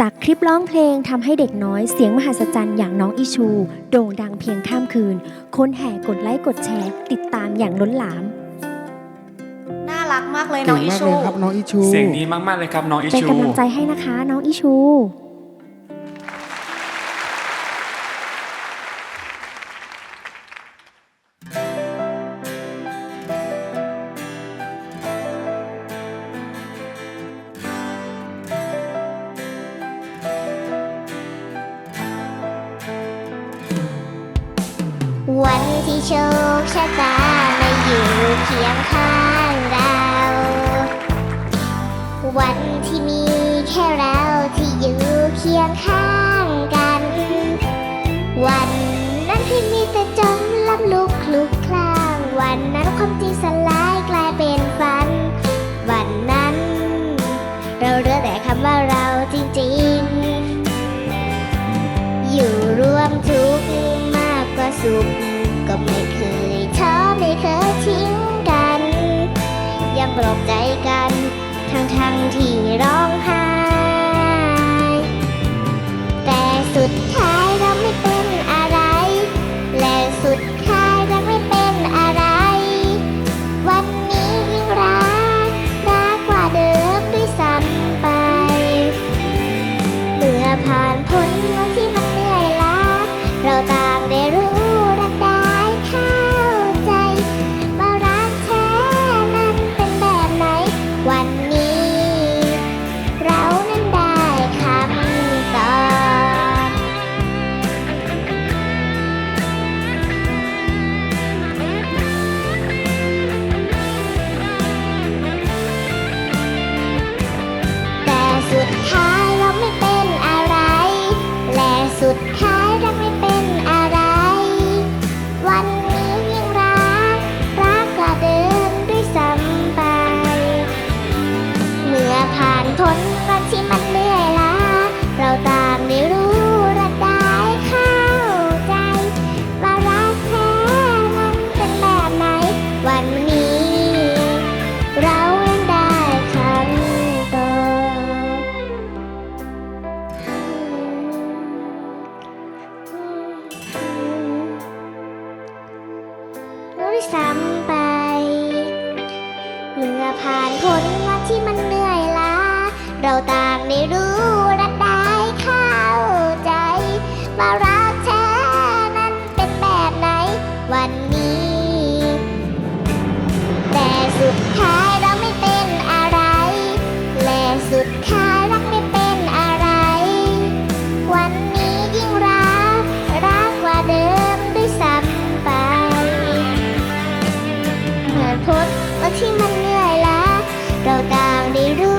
จากคลิปร้องเพลงทำให้เด็กน้อยเสียงมหัศจรรย์อย่างน้องอิชู โด่งดังเพียงข้ามคืน คนแห่กดไลค์กดแชร์ ติดตามอย่างล้นหลาม น่ารักมากเลยน้เก่องอิมากชูเลยครับน้องอิชู เสียงดีมากๆเลยครับน้องอิเป็นชู กำลังใจให้นะคะน้องอิชู วันที่โชคชะตามาอยู่เคียงข้างเรา วันที่มีแค่เราที่อยู่เคียงข้างกัน วันนั้นที่มีแต่จมลำลุกคลุกคลางวันนั้นความจริงสลาย ปลอบใจกัน ทั้งทั้งที่ร้องไห้ แต่สุดท้ายเราไม่เป็นอะไร และสุดท้ายเราไม่เป็นอะไร วันนี้ยิ่งรักรักกว่าเดิมด้วยซ้ำไป เมื่อผ่านพ้นวันที่มันเหนื่อยล้าเราต่า ด้วยซ้ำไป เมื่อผ่านพ้นวันที่มันเหนื่อยล้า เราต่างได้รู้ Salir